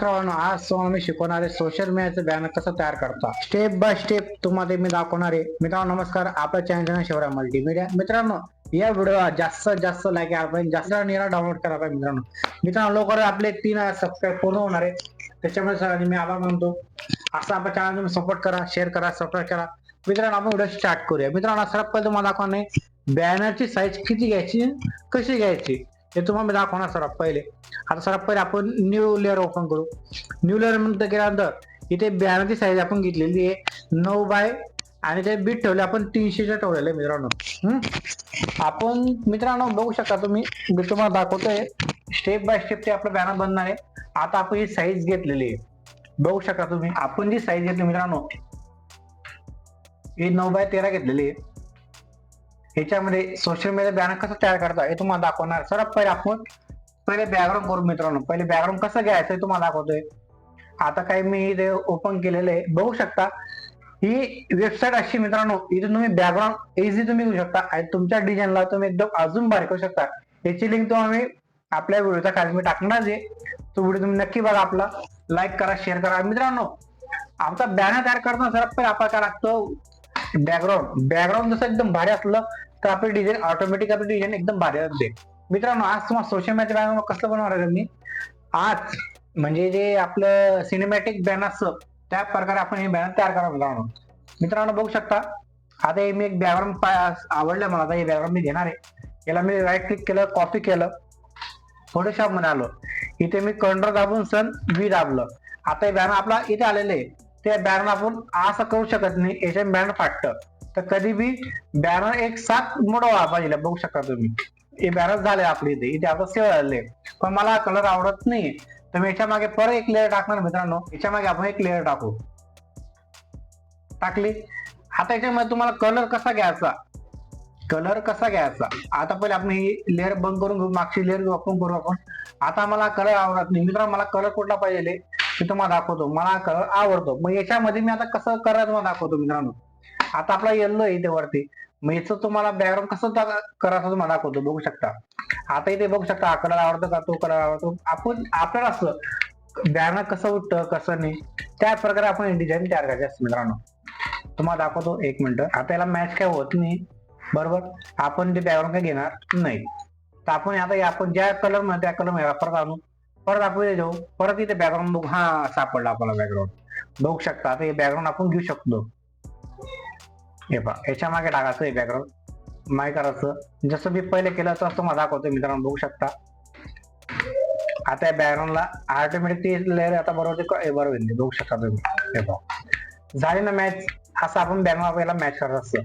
मित्रांनो आज तुम्हाला मी शिकवणार आहे सोशल मीडियाचं बॅनर कसं तयार करता? स्टेप बाय स्टेप तुम्हाला मी दाखवणार आहे. मित्रांनो नमस्कार. आपल्या चॅनल शिवराय मल्टीमीडिया मित्रांनो या व्हिडिओला जास्तीत जास्त लाईक यायला पाहिजे जास्त याला डाउनलोड करा पाहिजे मित्रांनो. मित्रांनो लवकर आपले तीन सबस्क्राईब पूर्ण होणार आहे. त्याच्यामुळे सरांनी मी आभार मानतो. असं आपल्या चॅनल तुम्ही सपोर्ट करा शेअर करा सबस्क्राईब करा. मित्रांनो आपण व्हिडिओ स्टार्ट करूया. मित्रांनो सर्वात पहिले तुम्हाला दाखवणार आहे बॅनरची साईज किती घ्यायची कशी घ्यायची? हे तुम्हाला मी दाखवणार सर्वात पहिले. आता सर्वात पहिले आपण न्यू लेअर ओपन करू. न्यू लेअर नंतर केल्यानंतर इथे बॅनरची साईज आपण घेतलेली आहे नऊ बाय आणि ते बीट ठेवले आपण तीनशेच्या ठेवलेलं मित्रांनो. हम्म? आपण मित्रांनो बघू शकता तुम्ही मी तुम्हाला दाखवतोय. स्टेप बाय स्टेप ते आपलं बॅनर बनणार आहे. आता आपण ही साईज घेतलेली आहे. बघू शकता तुम्ही आपण जी साईज घेतली मित्रांनो ही नऊ बाय तेरा घेतलेली आहे. ह्याच्यामध्ये सोशल मीडिया बॅनर कसं तयार करता हे तुम्हाला दाखवणार. सर्वात पहिले आपण पहिले बॅकग्राऊंड करू मित्रांनो. पहिले बॅकग्राऊंड कसं घ्यायचं हे तुम्हाला दाखवतोय. आता काही मी इथे ओपन केलेलं आहे. बघू शकता ही वेबसाईट अशी मित्रांनो. इथे तुम्ही बॅकग्राऊंड इझी तुम्ही घेऊ शकता आणि तुमच्या डिझाईनला तुम्ही एकदम अजून भारी करू शकता. याची लिंक तुम्ही आपल्या व्हिडिओचा खाली मी टाकणार आहे. तो व्हिडिओ तुम्ही नक्की बघा आपला. लाईक करा शेअर करा. मित्रांनो आमचा बॅनर तयार करताना सर पहिले आपल्याला काय लागतं? बॅकग्राऊंड बॅकग्राऊंड जसं एकदम भारी असलं तर आपली डिझाईन ऑटोमॅटिक आपली डिझाईन एकदम भारी असते. मित्रांनो आज तुम्हाला सोशल मीडिया बॅनर कसं बनवणार आहे मी? आज म्हणजे जे आपलं सिनेमॅटिक बॅनर असतं त्या प्रकारे आपण हे बॅनर तयार करा मित्रांनो मित्रांनो बघू शकता. आता हे मी एक बॅकग्राऊंड आवडलं मला आता हे बॅकग्राऊंड मी घेणार आहे. याला मी राईट क्लिक केलं कॉपी केलं. फोटोशॉपमध्ये आलो. इथे मी कंट्रोल दाबून सन व्ही दाबलं. आता हे बॅनर आपला इथे आलेलं आहे. त्या बॅनर आपण असं करू शकत नाही याच्या बॅनर फाटत. तर कधी बी बॅनर एक सात मोडवा व्हायला पाहिजे बघू शकता तुम्ही. हे बॅनर झाले आपले इथे. इथे आता सेव्ह झाले पण मला कलर आवडत नाही. तर मी याच्या मागे परत एक लेअर टाकणार मित्रांनो. याच्या मागे आपण एक लेअर टाकू. टाकली? आता याच्यामध्ये तुम्हाला कलर कसा घ्यायचा? कलर कसा घ्यायचा? आता पहिले आपण ही लेअर बंद करून घेऊ. मागची लेअर ओपन करू आपण. आता मला कलर आवडत नाही. मित्रांनो मला कलर कुठला पाहिजे? मी तुम्हाला दाखवतो. मला कलर आवडतो. मग याच्यामध्ये मी आता कसं करायचं तुम्हाला दाखवतो मित्रांनो. आता आपला येल्लो आहे इथे वरती. मग याचं तुम्हाला बॅकग्राऊंड कसं करायचं तुम्हाला दाखवतो. बघू शकता. आता इथे बघू शकता हा कलर आवडतो का तो कलर आवडतो. आपण आपल्याला असं बॅनर कसं उठतं कसं नाही त्या प्रकारे आपण डिझाईन तयार करायचे असते मित्रांनो. तुम्हाला दाखवतो एक मिनिट. आता याला मॅच काय होत नाही. बरोबर? आपण ते बॅकग्राऊंड काय घेणार नाही. तर आपण आता आपण ज्या कलर त्या कलरमध्ये आणू परत आपण इथे जाऊ परत इथे बॅकग्राऊंड बघू. हा सापडला आपला बॅकग्राऊंड बघू शकता. आता हे बॅकग्राऊंड आपण घेऊ शकतो. हे पहा. याच्या मागे टाकायचं हे बॅकग्राऊंड माय करायचं. जसं मी पहिले केलं तसं तुम्हाला दाखवतो मित्रांनो. बघू शकता. आता या बॅकग्राऊंडला ऑटोमॅटिक ती लेअर आता बरोबर बरोबर बघू शकता तुम्ही. हे पहा. झाली ना मॅच असं आपण बॅनर आपल्याला मॅच करत असतो.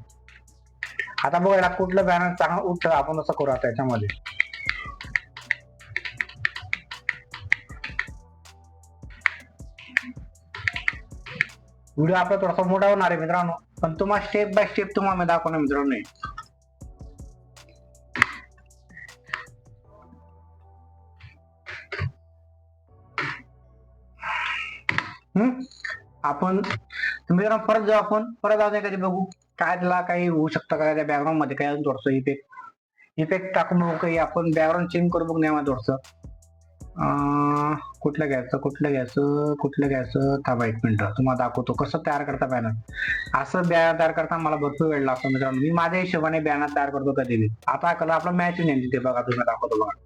आता बघायला कुठलं बॅनर चांगलं उठतं आपण असं करू आता याच्यामध्ये. व्हिडिओ आपला थोडासा मोठा होणार आहे मित्रांनो पण तुम्हाला स्टेप बाय स्टेप तुम्हाला मी दाखवणार मित्रांनो हम्म? आपण मित्रांनो परत जाऊ आपण परत जाऊ कधी बघू काय त्याला काही होऊ शकतं का त्या बॅकग्राऊंडमध्ये काय थोडस इफेक्ट इफेक्ट टाकून बघू काही आपण बॅकग्राऊंड चेंज करू बघू नाही थोडस. कुठलं घ्यायचं कुठलं घ्यायचं कुठलं घ्यायचं? थांबा एक मिनिट. तुम्हाला दाखवतो. कसं तयार करता बॅनर असं बॅनर तयार करता मला भरपूर वेळ लागतो मित्रांनो. मी माझ्या हिशोबाने बॅनर तयार करतो कधी बी. आता कलर आपला मॅच नाही तिथे. बघा तुम्ही दाखवतो बघा.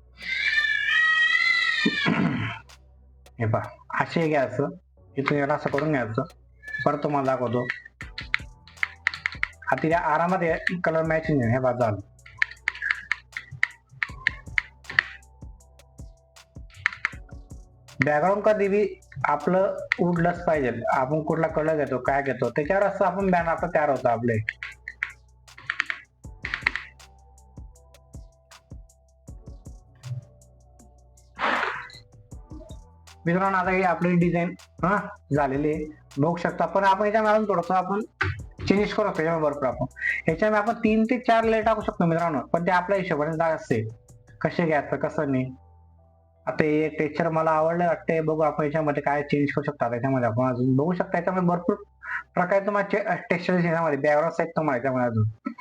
हे पहा. असे घ्यायचं इथून याला असं करून घ्यायचं. परत तुम्हाला दाखवतो. आता या आरामात कलर मॅच नाही हे बघा झालं. बॅकग्राऊंड कधी बी आपलं उडलंच पाहिजे. आपण कुठला कलर घेतो काय घेतो त्याच्यावर असं आपण बॅनर आपलं तयार होतं आपले. मित्रांनो आता ही आपली डिझाईन हा झालेली आहे. बघू शकता पण आपण याच्या मॅडम थोडस आपण चेंजेस करू शकतो याच्यामध्ये भरपूर आपण. याच्यामध्ये आपण तीन ते चार लेट टाकू शकतो मित्रांनो पण ते आपल्या हिशोबाने जाग असते. कसे घ्यायचं कसं नाही. आता हे टेक्चर मला आवडलं वाटते बघू आपण याच्यामध्ये काय चेंज करू शकता त्याच्यामध्ये आपण. अजून बघू शकता याच्यामध्ये भरपूर प्रकारे तुम्हाला टेक्स्चर याच्यामध्ये. बॅकग्राऊंड साईड तुम्हाला याच्यामध्ये अजून.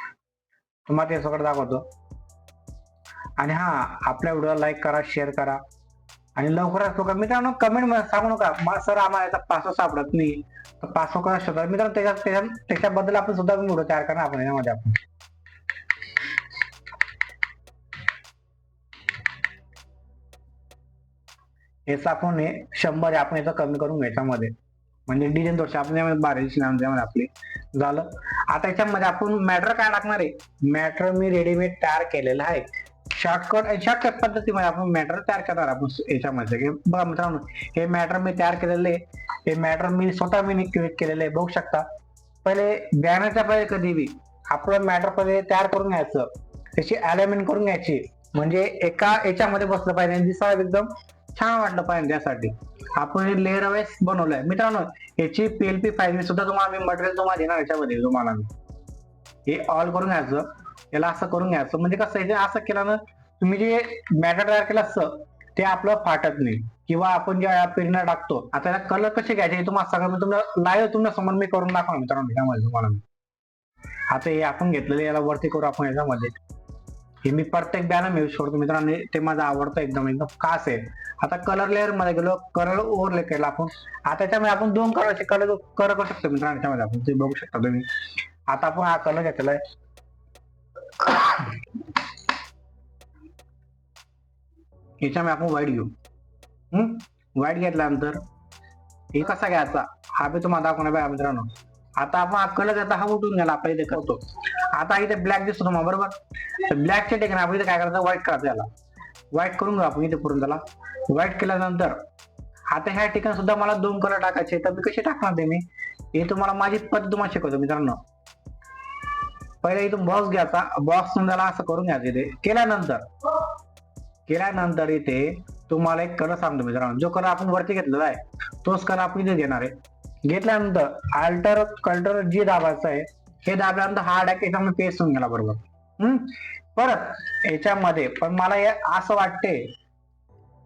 तुम्हाला ते सगळं दाखवतो. आणि हा आपल्या व्हिडिओला लाईक करा शेअर करा. आणि लवकरात लवकर मित्रांनो कमेंट सांगू नका. सर आम्हाला याचा पासवर्ड सापडत नाही. तर पासवर्ड कसा शोधा मित्रांनो त्याच्या त्याच्या- त्याच्याबद्दल आपण सुद्धा व्हिडिओ तयार करणार आपण यामध्ये आपण. याचं आपण हे शंभर आपण याचं कमी करून याच्यामध्ये म्हणजे डिझाईन दोष आपण यामध्ये नाम त्यामध्ये आपले. झालं. आता याच्यामध्ये आपण मॅटर काय टाकणार आहे? मॅटर मी रेडीमेड तयार केलेलं आहे. शॉर्टकट शॉर्टकट पद्धतीमध्ये आपण मॅटर तयार करणार आपण याच्यामध्ये. बघा मित्रांनो हे मॅटर मी तयार केलेलं आहे. हे मॅटर मी स्वतः मी क्रिएट केलेलं आहे. बघू शकता. पहिले बॅनरच्या पहिले कधी बी आपलं मॅटर पहिले तयार करून घ्यायचं. त्याची अलाइनमेंट करून घ्यायची. म्हणजे एका याच्यामध्ये बसलं पाहिजे. आणि दिसायला एकदम छान वाटलं पाहिजे त्यासाठी. आपण हे लेअर वाईज बनवलंय. मित्रांनो याची पीएलपी फाईल सुद्धा तुम्हाला मी मटेरियल तुम्हाला देणार याच्यामध्ये तुम्हाला हे ऑल करून घ्यायचं. याला असं करून घ्यायचं. म्हणजे कसं आहे असं केलं ना तुम्ही जे मॅटर तयार केलं असतं ते आपलं फाटत नाही. किंवा आपण ज्या पेनला टाकतो आता याला कलर कसे घ्यायचे हे तुम्हाला सगळं मी तुम्हाला लाईव्ह तुमच्यासमोर मी करून दाखवणार मित्रांनो त्यामध्ये तुम्हाला आता हे आपण घेतलेलं याला वरती करू आपण याच्यामध्ये. हे मी प्रत्येक बॅनर मिळू शकतो मित्रांनो ते माझं आवडतं एकदम एकदम खास आहे. आता कलर लेअरमध्ये गेलो कलर ओव्हरले केला आपण. आता त्याच्यामध्ये आपण दोन कलरचे कलर कलर करू शकतो मित्रांनो त्यामध्ये आपण. ते बघू शकता तुम्ही. आता आपण हा कलर घेतलेला आहे. आपण व्हाईट घेऊ. हम्म? व्हाईट घेतल्यानंतर हे कसा घ्यायचा? हा बी तुम्हाला दाखवणार मित्रांनो. आता आपण कलर आता हा उठून गेला आपण इथे करतो. आता इथे ब्लॅक दिसतो तुम्हाला बरोबर? ब्लॅकच्या ठिकाणी आपण इथे काय करायचं? व्हाईट करायचं याला व्हाईट करून घेऊ आपण इथे करून त्याला. व्हाईट केल्यानंतर आता ह्या ठिकाणी सुद्धा मला दोन कलर टाकायचे तर मी कसे टाकणार ते मी? हे तुम्हाला माझी पद्धत तुम्हाला शिकवतो मित्रांनो. पहिले इथून बॉक्स घ्यायचा. बॉक्स त्याला असं करून घ्यायचं इथे. केल्यानंतर केल्यानंतर इथे तुम्हाला एक कलर सांगतो मित्रांनो. जो कलर आपण वरती घेतलेला आहे तोच कलर आपण इथे घेणार आहे. घेतल्यानंतर अल्टर कल्टर जी दाबायचं आहे हे दाबल्यानंतर हा अटॅक याच्यामध्ये पेस्ट होऊन गेला बरोबर. हम्म? परत याच्यामध्ये पण मला असं वाटते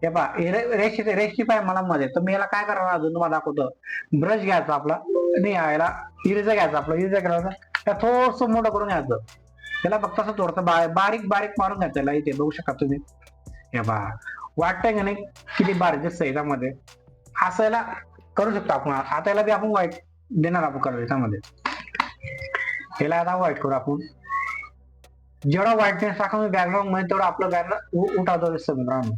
हे पहा रेशी रेशची पाय मला मध्ये. तर मी याला काय करणार अजून तुम्हाला दाखवतो. ब्रश घ्यायचा आपला नाही याला इरेजा घ्यायचा आपला. इरेजर करायचा त्या थोडस मोठं करून घ्यायचं. त्याला फक्त असं थोडस बारीक बारीक मारून घ्यायचं याला इथे बघू शकता तुम्ही. हे बा वाटतंय का नाही? किती बारीक दिसतंय याच्यामध्ये. असं याला करू शकतो आपण. आता याला बी आपण वाईट देणार आपण करू याच्यामध्ये. याला आता वाईट करू आपण. जेवढा व्हाईटनेस टाकून बॅकग्राऊंडमध्ये तेवढं आपलं बॅकग्राऊंड उठावतो दिसतं मित्रांनो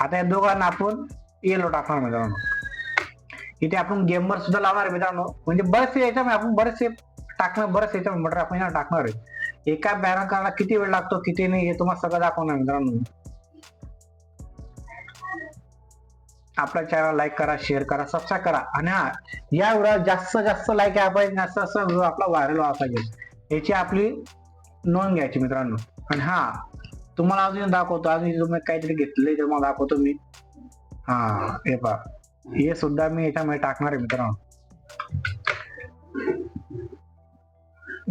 आता या दोघांना आपण येलो टाकणार मित्रांनो. इथे आपण गेमवर सुद्धा लावणार आहे मित्रांनो. म्हणजे बरेचसे याच्यामध्ये आपण बरेचसे टाकणार बरेच याच्यामध्ये मटर आपण टाकणार आहे. एका बॅनर करायला किती वेळ लागतो किती नाही हे तुम्हाला सगळं दाखवणार मित्रांनो. आपल्या चॅनल लाईक करा शेअर करा सबस्क्राईब करा. आणि हा या व्हिडिओ जास्त जास्त लाईक या पाहिजे जास्त जास्त व्हिडिओ आपला व्हायरल व्हायला पाहिजे. याची आपली नोंद घ्यायची मित्रांनो. आणि हा तुम्हाला अजून दाखवतो. अजून तुम्ही काहीतरी घेतले ते मला दाखवतो मी. हा हे पा हे सुद्धा मी याच्यामध्ये टाकणार आहे मित्रांनो.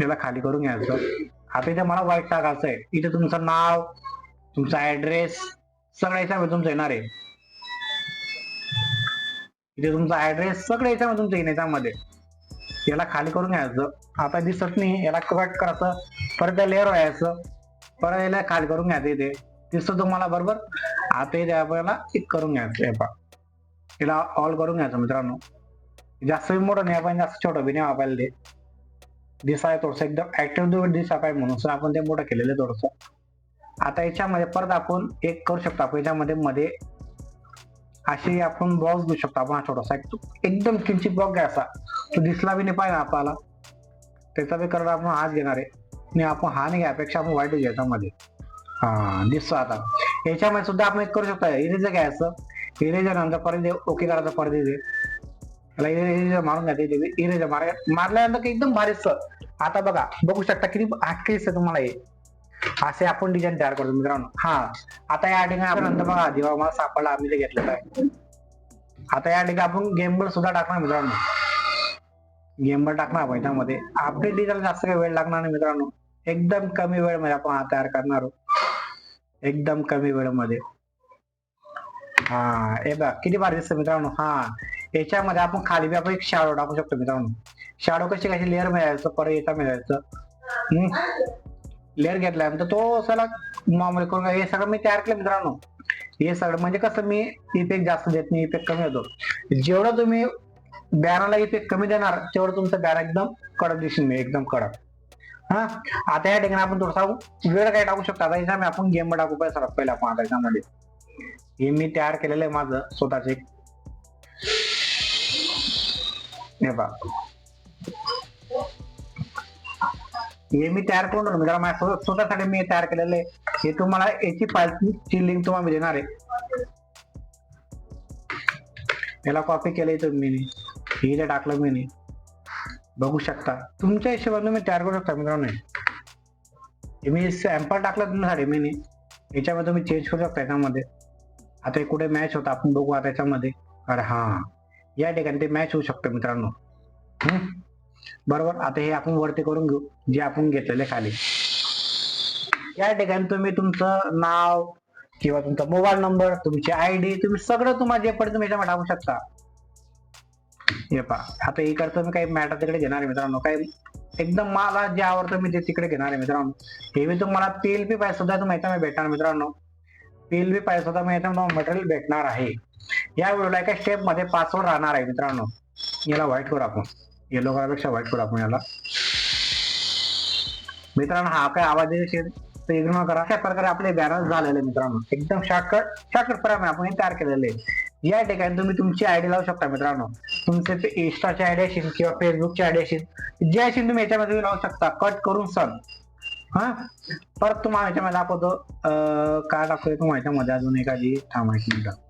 याला खाली करून घ्यायचं. आता इथे मला वाईट टाकायचं आहे इथे तुमचं नाव तुमचा ऍड्रेस सगळं याच्यामध्ये तुमचं येणार आहे. इथे तुमचा ऍड्रेस सगळं याच्यामध्ये तुमचं येईल याच्यामध्ये. याला खाली करून घ्यायचं. आता दिसत नाही याला कट करायचं. परत त्या लेअर व्हायचं परत याला खाली करून घ्यायचं इथे. दिसतं तुम्हाला बरोबर? आता इथे आपल्याला एक करून घ्यायचं हे याला ऑल करून घ्यायचं मित्रांनो. जास्त बी मोठं नाही आपण जास्त छोटं बी नाही वापरायला ते दिसाय थोडस एकदम ऍक्टिव्ह दिसा पाहिजे म्हणून. सर आपण ते मोठं केलेलं थोडस. आता याच्यामध्ये परत आपण एक करू शकतो. आपण याच्यामध्ये मध्ये अशी आपण बॉक्स घेऊ शकतो आपण हा छोटासा एक एकदम किंचित बॉक्स घ्यायचा. तो दिसला बी नाही पाहिजे आपल्याला. त्याचा बी कलर आपण हाच घेणार आहे. आणि आपण हा नाही घ्यापेक्षा आपण वाईट घ्यायचा याच्यामध्ये. हा दिसतो आता. याच्यामध्ये सुद्धा आपण एक करू शकतो इरेजर घ्यायचं. इरेजर नंतर परत ओके करायचं परत इथे इरेजर मारून घ्यायचं इरेजर मार मारल्यानंतर एकदम भारी आता बघा बघू शकता किती हटके दिसतं तुम्हाला हे. असे आपण डिझाईन तयार करतो मित्रांनो. हा. आता या ठिकाणी आपण नंतर बघा जेव्हा मला सापडला आम्ही ते घेतलेलं आहे. आता या ठिकाणी आपण गेमबल सुद्धा टाकणार मित्रांनो. गेमबल टाकणार आपण याच्यामध्ये आपले डिझाईन जास्त काही वेळ लागणार नाही मित्रांनो. एकदम कमी वेळमध्ये आपण हा तयार करणार आहोत. एकदम कमी वेळेमध्ये. हा. हे बघा किती भारी दिसतं मित्रांनो. हा. याच्यामध्ये आपण खाली बी आपण एक शाडो टाकू शकतो मित्रांनो. शाडो कशी कशी लेअर मिळायचं परत येता मिळायचं लेअर घेतल्यानंतर म्हणजे तो सला नॉर्मल करून हे सगळं मी तयार केलं मित्रांनो. हे सगळं म्हणजे कसं मी इफेक्ट जास्त देत नाही इफेक्ट कमी होतो. जेवढं तुम्ही बॅनरला इफेक्ट कमी देणार तेवढं तुमचं बॅनर एकदम कडक दिसून एकदम कडक. हा? आता या ठिकाणी आपण थोडासा वेळ काय टाकू शकतो. आता याच्यामध्ये आपण गेम टाकू पाहिजे सर्वात पहिले आपण आता याच्यामध्ये. हे मी तयार केलेलं आहे माझं स्वतःचे हे बा हे मी तयार करून ठेवलं मित्रांनो माझ्या स्वतःसाठी मी तयार केलेलं आहे. हे तुम्हाला याची फाईलची लिंक तुम्हाला मी देणार आहे. याला कॉपी केलंय तुम्ही. मी हे टाकलं मी. बघू शकता. तुमच्या हिशोबाने तुम्ही तयार करू शकता मित्रांनो. मी सॅम्पल टाकलं तुमच्यासाठी मी. नी. याच्यामध्ये तुम्ही चेंज करू शकता याच्यामध्ये. आता हे कुठे मॅच होता आपण बघू आता याच्यामध्ये. अरे हा. या ठिकाणी ते मॅच होऊ शकतं मित्रांनो. हम्म? बरोबर? आता हे आपण वरती करून घेऊ जे आपण घेतलेले खाली. या ठिकाणी तुम्ही तुमचं नाव किंवा तुमचा मोबाईल नंबर तुमची आयडी तुम्ही सगळं तुम्हाला जे पडतं तुम्ही याच्यामध्ये टाकू शकता. हे पहा. आता इकडचं मी काही मॅटर तिकडे घेणार आहे मित्रांनो. काही एकदम मला जे आवडतं मी ते तिकडे घेणार आहे मित्रांनो. हे मी तुम्हाला पीएलपी पाहिजे सुद्धा तुम्ही याच्यामध्ये भेटणार मित्रांनो. पीएलपी पाहिजे सुद्धा मी याच्यामध्ये मटेरियल भेटणार आहे. या व्हिडिओला एका स्टेपमध्ये पासवर्ड राहणार आहे मित्रांनो. याला व्हाईट करू आपण. येलो कलरपेक्षा व्हाईट करू आपण याला. मित्रांनो हा काय आवाज येत तर इग्नोर करा. अशा प्रकारे आपले बॅनर झालेले मित्रांनो. एकदम शॉर्टकट शॉर्टकट प्रमाणे आपण हे तयार केलेले या ठिकाणी तुम्ही तुमची आयडी लावू शकता मित्रांनो. तुमचे ते इंस्टाची आयडी असेल किंवा फेसबुकची आयडी असेल जे असेल तुम्ही याच्यामध्ये लावू शकता. कट करून सण हा? परत तुम्हाला याच्यामध्ये दाखवतो. अं, काय दाखवतो तुम्हाला याच्यामध्ये? अजून एखादी थांबायची मिनिटं.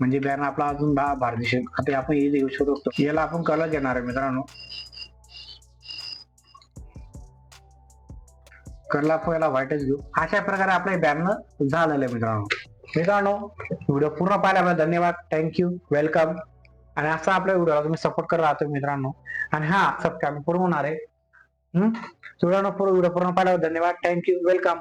म्हणजे बॅन आपला अजून दहा भार आता आपण हे देऊ शकतो याला आपण कलर घेणार आहे मित्रांनो. कलर आपण याला व्हाईटच घेऊ. अशा प्रकारे आपलं बॅनर झालेलं आहे मित्रांनो. मित्रांनो व्हिडिओ पूर्ण पाहिल्याबद्दल धन्यवाद. थँक्यू वेलकम आणि असा आपल्या व्हिडिओला तुम्ही सपोर्ट करत राहतो मित्रांनो. आणि हा सबस्क्राईब पूर्ण होणार आहे. हम्म? मित्रांनो पूर्ण व्हिडिओ पूर्ण पाहिल्याबद्दल धन्यवाद. Thank you welcome